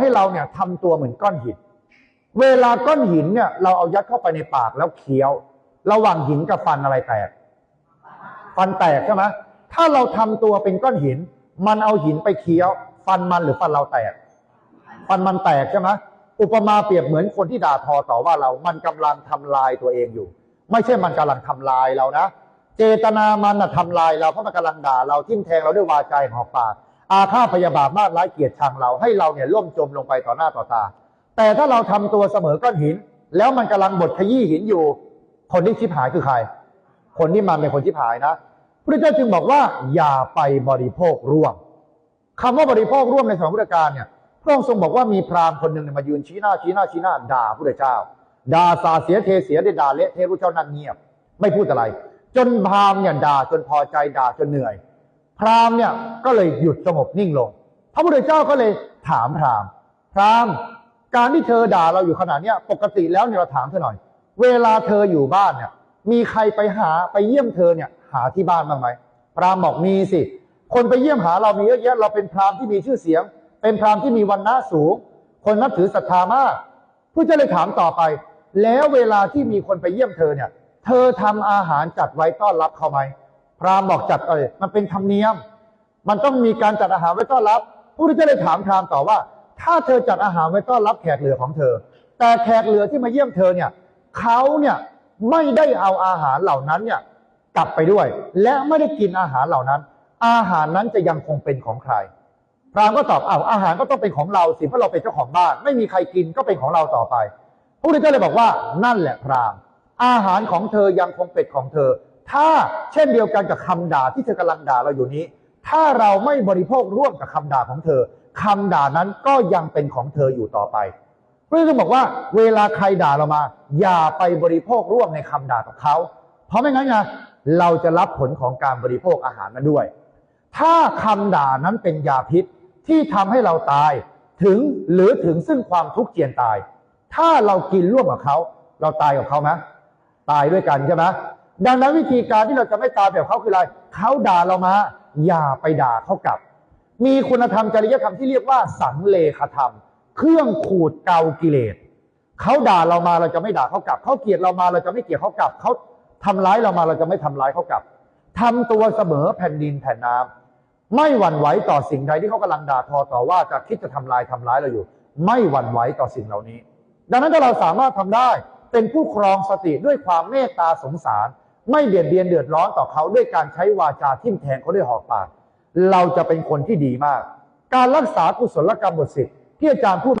ให้เราเนี่ยทำตัวเหมือนก้อนหิน เวลาก้อนหินเนี่ยเราเอายัดเข้าไปในปากแล้วเคี้ยว ระหว่างหินกับฟันอะไรแตก ฟันแตกใช่ไหมถ้าเราทำตัวเป็นก้อนหิน มันเอาหินไปเคี้ยว ฟันมันหรือฟันเราแตก ฟันมันแตกใช่ไหมอุปมาเปรียบเหมือนคนที่ด่าทอต่อว่าเรา มันกำลังทำลายตัวเองอยู่ ไม่ใช่มันกำลังทำลายเรานะ เจตนามันน่ะทำลายเราเพราะมันกำลังด่าเราทิ่มแทงเราด้วยวาจาหอกปาก อาฆาตพยาบาทมากร้ายเกลียดชังเราให้เราเนี่ยล่มจมลงไปต่อหน้าต่อตา แต่ถ้าเราทำตัวเสมอก้อนหิน แล้วมันกำลังบดขยี้หินอยู่ คนที่ชิบหายคือใคร คนที่มันเป็นคนชิบหายนะพระเจ้าจึงบอกว่าอย่าไปบริโภคร่วมคำว่าบริโภคร่วมในสมัยพุทธกาลเนี่ยพระองค์ทรงบอกว่ามีพราหมณ์คนหนึ่งเนี่ยมายืนชี้หน้าชี้หน้าชี้หน้าด่าพระเจ้าด่าสาเสียเทเสียได้ด่าเละเทพระเจ้านั่งเงียบ ไม่พูดอะไร จนพราหมณ์เนี่ยด่าจนพอใจด่าจนเหนื่อย พราหมณ์เนี่ยก็เลยหยุดสงบนิ่งลง พระพุทธเจ้าก็เลยถามพราหมณ์ พราหมณ์ การที่เธอด่าเราอยู่ขนาดเนี้ยปกติแล้วเนี่ยเราถามเธอหน่อย เวลาเธออยู่บ้านเนี่ย มีใครไปหาไปเยี่ยมเธอเนี่ย หาที่บ้านบ้างไหมพราหมณ์บอกมีสิ คนไปเยี่ยมหาเรามีเยอะแยะ เราเป็นพราหมณ์ที่มีชื่อเสียง เป็นพราหมณ์ที่มีวันณะสูง คนนับถือศรัทธามากผู้เจ้าเลยถามต่อไป แล้วเวลาที่มีคนไปเยี่ยมเธอเนี่ย เธอทำอาหารจัดไว้ต้อนรับเขาไหม พราหมณ์บอกจัดเออมันเป็นธรรมเนียม มันต้องมีการจัดอาหารไว้ต้อนรับผู้ที่จะเลยถามพราหมณ์ต่อว่า ถ้าเธอจัดอาหารไว้ต้อนรับแขกเหลือของเธอ แต่แขกเหลือที่มาเยี่ยมเธอเนี่ยเขาเนี่ยไม่ได้เอาอาหารเหล่านั้นเนี่ยกลับไปด้วย และไม่ได้กินอาหารเหล่านั้น อาหารนั้นจะยังคงเป็นของใคร พราหมณ์ก็ตอบอ้าวอาหารก็ต้องเป็นของเราสิเพราะเราเป็นเจ้าของบ้าน ไม่มีใครกินก็เป็นของเราต่อไปพระพุทธเจ้าเลยบอกว่านั่นแหละพราหมณ์อาหารของเธอยังคงเป็นของเธอ ถ้าเช่นเดียวกันกับคำด่าที่เธอกำลังด่าเราอยู่นี้ ถ้าเราไม่บริโภคร่วมกับคำด่าของเธอคำด่านั้นก็ยังเป็นของเธออยู่ต่อไปพระเจ้าบอกว่า เวลาใครด่าเรามา อย่าไปบริโภคร่วมในคำด่ากับเขา เพราะไม่งั้นไงเราจะรับผลของการบริโภคอาหารนั้นด้วย ถ้าคำด่านั้นเป็นยาพิษที่ทำให้เราตายถึงหรือถึงซึ่งความทุกข์เจียนตาย ถ้าเรากินร่วมกับเขา เราตายกับเขาไหมตายด้วยกันใช่ไหม ดังนั้นวิธีการที่เราจะไม่ตายแบบเขาคืออะไรเขาด่าเรามา อย่าไปด่าเขากลับ มีคุณธรรมจริยธรรมที่เรียกว่า สังเลขธรรม เครื่องขูดเกากิเลสเขาด่าเรามาเราจะไม่ด่าเขากลับ เขาเกลียดเรามาเราจะไม่เกลียดเขากลับ เขาทำร้ายเรามาเราจะไม่ทำร้ายเขากลับทำตัวเสมอแผ่นดินแผ่นน้ำไม่หวั่นไหวต่อสิ่งใดที่เขากำลังด่าทอต่อว่าจะคิดจะทำลายทำร้ายเราอยู่ ไม่หวั่นไหวต่อสิ่งเหล่านี้ ดังนั้นถ้าเราสามารถทำได้เป็นผู้ครองสติด้วยความเมตตาสงสาร ไม่เบียดเบียนเดือดร้อนต่อเขาด้วยการใช้วาจาทิ่มแทงเขาด้วยหอกปาก เราจะเป็นคนที่ดีมาก การรักษากุศลกรรมบทสิบที่อาจารย์พูด